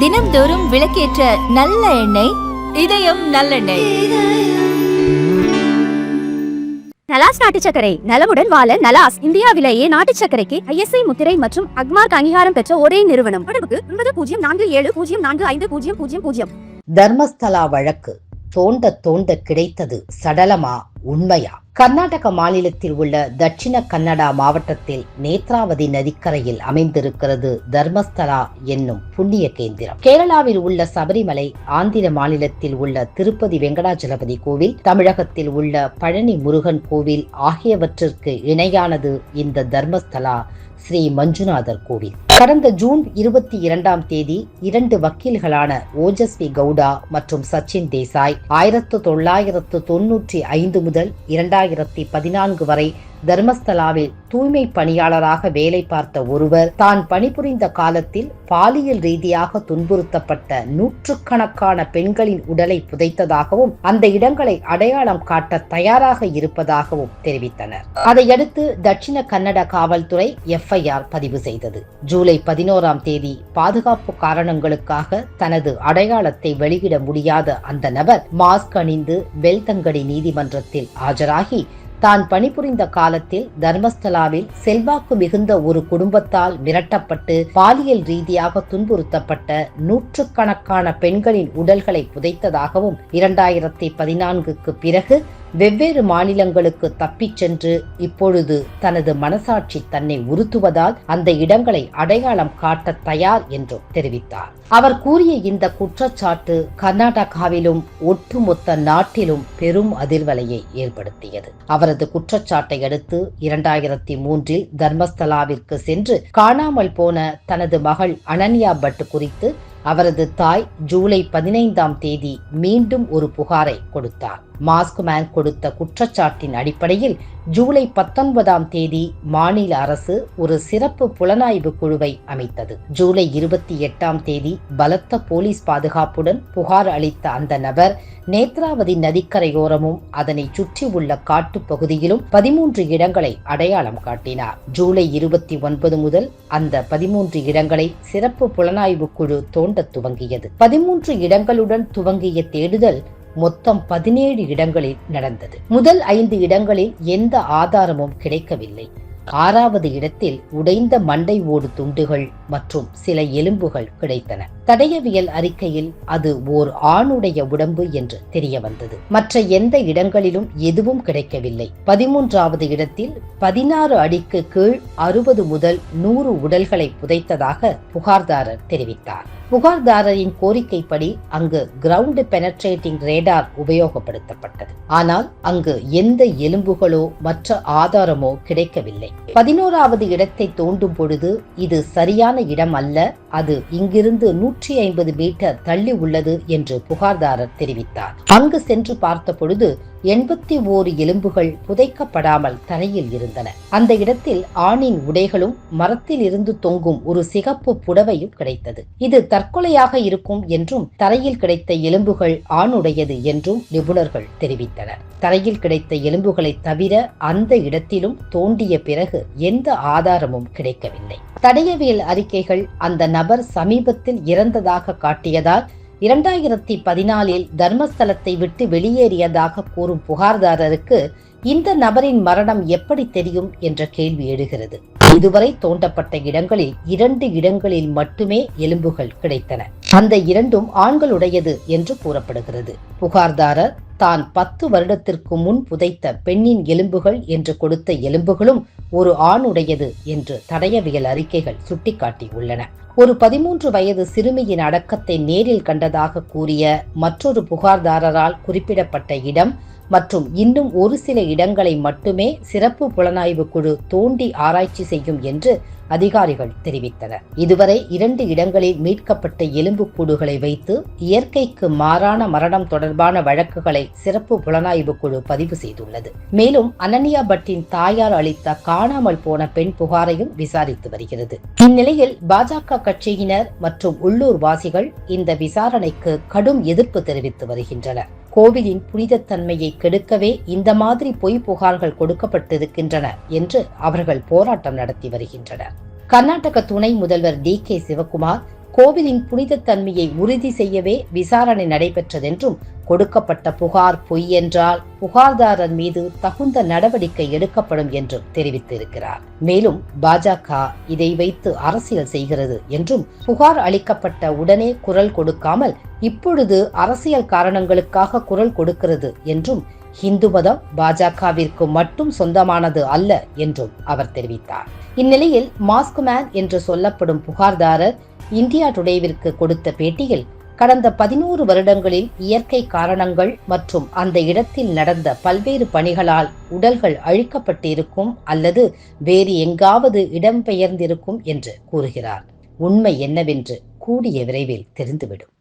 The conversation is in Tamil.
தினம்தோறும் விளக்கேற்ற நல்ல எண்ணெய் இதயம் நல்லெண்ணெய் நலாஸ் நாட்டு சர்க்கரை நலமுடன் வாழ நலாஸ் இந்தியாவிலேயே நாட்டு சர்க்கரைக்கு ஐஎஸ்ஐ முத்திரை மற்றும் அக்மார்க் அங்கீகாரம் பெற்ற ஒரே நிறுவனம். தொடர்புக்கு ஒன்பது பூஜ்ஜியம் நான்கு ஏழு பூஜ்ஜியம் நான்கு ஐந்து பூஜ்ஜியம் பூஜ்ஜியம் பூஜ்ஜியம் தர்மஸ்தலா வழக்கு தோண்ட தோண்ட கிடைத்தது சடலமா உண்மையா? கர்நாடக மாநிலத்தில் உள்ள தட்சிண கன்னடா மாவட்டத்தில் நேத்ராவதி நதிக்கரையில் அமைந்திருக்கிறது தர்மஸ்தலா என்னும் புண்ணிய கேந்திரம். கேரளாவில் உள்ள சபரிமலை ஆந்திர மாநிலத்தில் உள்ள திருப்பதி வெங்கடாஜலபதி கோவில் தமிழகத்தில் உள்ள பழனி முருகன் கோவில் ஆகியவற்றிற்கு இணையானது இந்த தர்மஸ்தலா ஸ்ரீ மஞ்சுநாதர் கோவில். கடந்த ஜூன் இருபத்தி இரண்டாம் தேதி இரண்டு வக்கீல்களான ஓஜஸ்வி கவுடா மற்றும் சச்சின் தேசாய் ஆயிரத்து தொள்ளாயிரத்து தொன்னூற்றி ஐந்து முதல் இரண்டாயிரத்தி பதினான்கு வரை தர்மஸ்தலாவில் தூய்மை பணியாளராக வேலை பார்த்த ஒருவர் தான் பணிபுரிந்த காலத்தில் பாலியல் ரீதியாக துன்புறுத்தப்பட்ட நூற்றுக்கணக்கான பெண்களின் உடலை புதைத்ததாகவும் அந்த இடங்களை அடையாளம் காட்ட தயாராக இருப்பதாகவும் தெரிவித்தனர். அதையடுத்து தட்சிண கன்னட காவல்துறை எஃப்ஐஆர் பதிவு செய்தது. ஜூலை பதினோராம் தேதி பாதுகாப்பு காரணங்களுக்காக தனது அடையாளத்தை வெளியிட முடியாத அந்த நபர் மாஸ்க் அணிந்து பெல்தங்கடி நீதிமன்றத்தில் ஆஜராகி தான் பணிபுரிந்த காலத்தில் தர்மஸ்தலாவில் செல்வாக்கு மிகுந்த ஒரு குடும்பத்தால் மிரட்டப்பட்டு பாலியல் ரீதியாக துன்புறுத்தப்பட்ட நூற்றுக்கணக்கான பெண்களின் உடல்களை புதைத்ததாகவும் இரண்டாயிரத்தி பதினான்குக்கு பிறகு வெவ்வேறு மாநிலங்களுக்கு தப்பிச் சென்று இப்பொழுது தனது மனசாட்சி தன்னை உறுத்துவதால் அந்த இடங்களை அடையாளம் காட்ட தயார் என்றும் தெரிவித்தார். அவர் கூறிய இந்த குற்றச்சாட்டு கர்நாடகாவிலும் ஒட்டுமொத்த நாட்டிலும் பெரும் அதிர்வலையை ஏற்படுத்தியது. அவரது குற்றச்சாட்டை அடுத்து இரண்டாயிரத்தி மூன்றில் தர்மஸ்தலாவிற்கு சென்று காணாமல் போன தனது மகள் அனன்யா பட் குறித்து அவரது தாய் ஜூலை பதினைந்தாம் தேதி மீண்டும் ஒரு புகாரை கொடுத்தார். மாஸ்க்மேன் கொடுத்த குற்றச்சாட்டின் அடிப்படையில் ஜூலை பத்தொன்பதாம் தேதி மாநில அரசு ஒரு சிறப்பு புலனாய்வு குழுவை அமைத்தது. ஜூலை இருபத்தி எட்டாம் தேதி பலத்த போலீஸ் பாதுகாப்புடன் புகார் அளித்த அந்த நபர் நேத்ராவதி நதிக்கரையோரமும் அதனை சுற்றியுள்ள காட்டுப் பகுதியிலும் பதிமூன்று இடங்களை அடையாளம் காட்டினார். ஜூலை இருபத்தி ஒன்பது முதல் அந்த பதிமூன்று இடங்களை சிறப்பு புலனாய்வு குழு தோண்டத் துவங்கியது. பதிமூன்று இடங்களுடன் துவங்கிய தேடுதல் மொத்தம் பதினேழு இடங்களில் நடந்தது. முதல் ஐந்து இடங்களில் எந்த ஆதாரமும் கிடைக்கவில்லை. ஆறாவது இடத்தில் உடைந்த மண்டை ஓடு துண்டுகள் மற்றும் சில எலும்புகள் கிடைத்தன. தடயவியல் அறிக்கையில் அது ஓர் ஆணுடைய உடம்பு என்று தெரிய வந்தது மற்ற எந்த இடங்களிலும் எதுவும் கிடைக்கவில்லை. பதிமூன்றாவது இடத்தில் பதினாறு அடிக்கு கீழ் அறுபது முதல் நூறு உடல்களை புதைத்ததாக புகார்தாரர் தெரிவித்தார். புகார்தாரரின் கோரிக்கைப்படி அங்கு கிரவுண்ட் பெனட்ரேட்டிங் ரேடார் உபயோகப்படுத்தப்பட்டது. ஆனால் அங்கு எந்த எலும்புகளோ மற்ற ஆதாரமோ கிடைக்கவில்லை. பதினோராவது இடத்தை தோண்டும் பொழுது இது சரியான இடம் அல்ல அது இங்கிருந்து நூற்றி ஐம்பது மீட்டர் தள்ளி உள்ளது என்று புகார்தாரர் தெரிவித்தார். அங்கு சென்று பார்த்த பொழுது எண்பத்தி ஓரு எலும்புகள் புதைக்கப்படாமல் தரையில் இருந்தன. அந்த இடத்தில் ஆணின் உடைகளும் மரத்தில் இருந்து தொங்கும் ஒரு சிகப்பு புடவையும் கிடைத்தது. இது தற்கொலையாக இருக்கும் என்றும் தரையில் கிடைத்த எலும்புகள் ஆணுடையது என்றும் நிபுணர்கள் தெரிவித்தனர். தரையில் கிடைத்த எலும்புகளை தவிர அந்த இடத்திலும் தோண்டிய பிறகு எந்த ஆதாரமும் கிடைக்கவில்லை. தடயவியல் அறிக்கைகள் அந்த நபர் சமீபத்தில் இறந்ததாக காட்டியதால் இரண்டாயிரத்தி பதினாலில் தர்மஸ்தலத்தை விட்டு வெளியேறியதாக கூறும் புகார்தாரருக்கு இந்த நபரின் மரணம் எப்படி தெரியும் என்ற கேள்வி எழுகிறது. இதுவரை தோண்டப்பட்ட இடங்களில் இரண்டு இடங்களில் மட்டுமே எலும்புகள் கிடைத்தன. அந்த இரண்டும் ஆண்களுடையது என்று கூறப்படுகிறது. புகார்தாரர் தான் பத்து வருடத்திற்கு முன் புதைத்த பெண்ணின் எலும்புகள் என்று கொடுத்த எலும்புகளும் ஒரு ஆணுடையது என்று தடயவியல் அறிக்கைகள் சுட்டிக்காட்டியுள்ளன. ஒரு பதிமூன்று வயது சிறுமியின் அடக்கத்தை நேரில் கண்டதாக கூறிய மற்றொரு புகார்தாரரால் குறிப்பிடப்பட்ட இடம் மற்றும் இன்னும் ஒரு சில இடங்களை மட்டுமே சிறப்பு புலனாய்வு குழு தோண்டி ஆராய்ச்சி செய்யும் என்று அதிகாரிகள் தெரிவித்தனர். இதுவரை இரண்டு இடங்களில் மீட்கப்பட்ட எலும்புக்கூடுகளை வைத்து இயற்கைக்கு மாறான மரணம் தொடர்பான வழக்குகளை சிறப்பு புலனாய்வு குழு பதிவு செய்துள்ளது. மேலும் அனன்யா பட்டின் தாயார் அளித்த காணாமல் போன பெண் புகாரையும் விசாரித்து வருகிறது. இந்நிலையில் பாஜக கட்சியினர் மற்றும் உள்ளூர் வாசிகள் இந்த விசாரணைக்கு கடும் எதிர்ப்பு தெரிவித்து வருகின்றனர். கோவிலின் புனிதத்தன்மையை கெடுக்கவே இந்த மாதிரி பொய் புகார்கள் கொடுக்கப்பட்டிருக்கின்றன என்று அவர்கள் போராட்டம் நடத்தி வருகின்றனர். கர்நாடக துணை முதல்வர் டி கே சிவகுமார் கோவிலின் புனித தன்மையை உறுதி செய்யவே விசாரணை நடைபெற்றதென்றும் கொடுக்கப்பட்ட புகார் பொய் என்றால் புகார்தாரர் மீது தகுந்த நடவடிக்கை எடுக்கப்படும் என்றும் தெரிவித்திருக்கிறார். மேலும் பாஜக இதை வைத்து அரசியல் செய்கிறது என்றும் புகார் அளிக்கப்பட்ட உடனே குரல் கொடுக்காமல் இப்பொழுது அரசியல் காரணங்களுக்காக குரல் கொடுக்கிறது என்றும் ஹிந்து மதம் பாஜகவிற்கு மட்டும் சொந்தமானது அல்ல என்றும் அவர் தெரிவித்தார். இந்நிலையில் மாஸ்க் மேன் என்று சொல்லப்படும் புகார்தாரர் இந்தியா டுடேவிற்கு கொடுத்த பேட்டியில் கடந்த பதினோரு வருடங்களில் இயற்கை காரணங்கள் மற்றும் அந்த இடத்தில் நடந்த பல்வேறு பணிகளால் உடல்கள் அழிக்கப்பட்டிருக்கும் அல்லது வேறு எங்காவது இடம்பெயர்ந்திருக்கும் என்று கூறுகிறார். உண்மை என்னவென்று கூடிய விரைவில் தெரிந்துவிடும்.